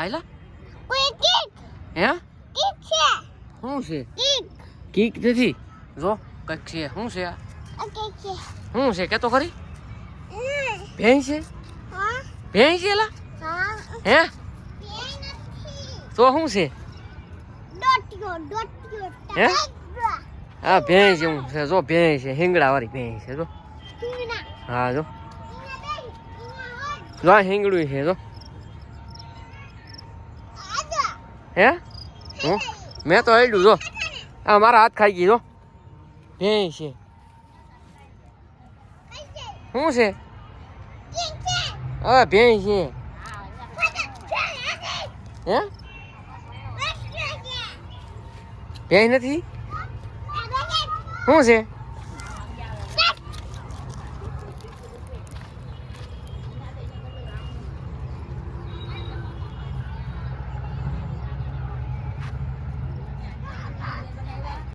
આયલા કોઈ કીક હે કીક છે શું છે કીક કીક નથી જો કંઈક છે શું છે આ કીક છે શું છે કેતો ખરી. ભેંસ છે હા ભેંસ છે એલા હા હે તો શું છે દોટ્યો દોટ્યો હે? હા ભેંસ એવું છે જો ભેંસ છે હિંગડા વાળી ભેંસ છે જો હા જો જો હિંગડું છે જો હે? હું? મેં તો હેડ્યું જો. આ મારા હાથ ખાઈ ગયો જો. ભેંસ છે. શું છે? હા ભેંસ છે. હે? ભેં નથી? શું છે?